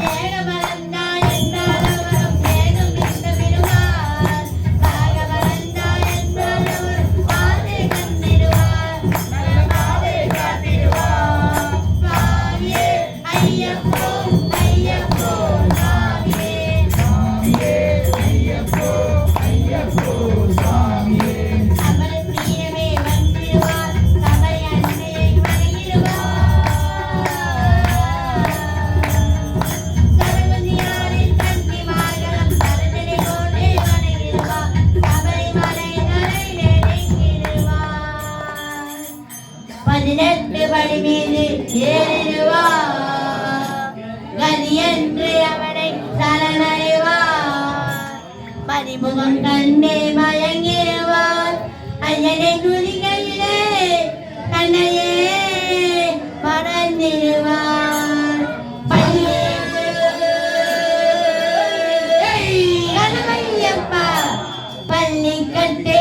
Yeah. நிலத்து படி மீது ஏறிடுவா கதியன்று அவனை சரணடைவார். பதிமுகம் கண்டே மயங்கிடுவார். ஐயனை துதிகையிலே கண்ணையே மறந்திடுவார். பள்ளி கட்டு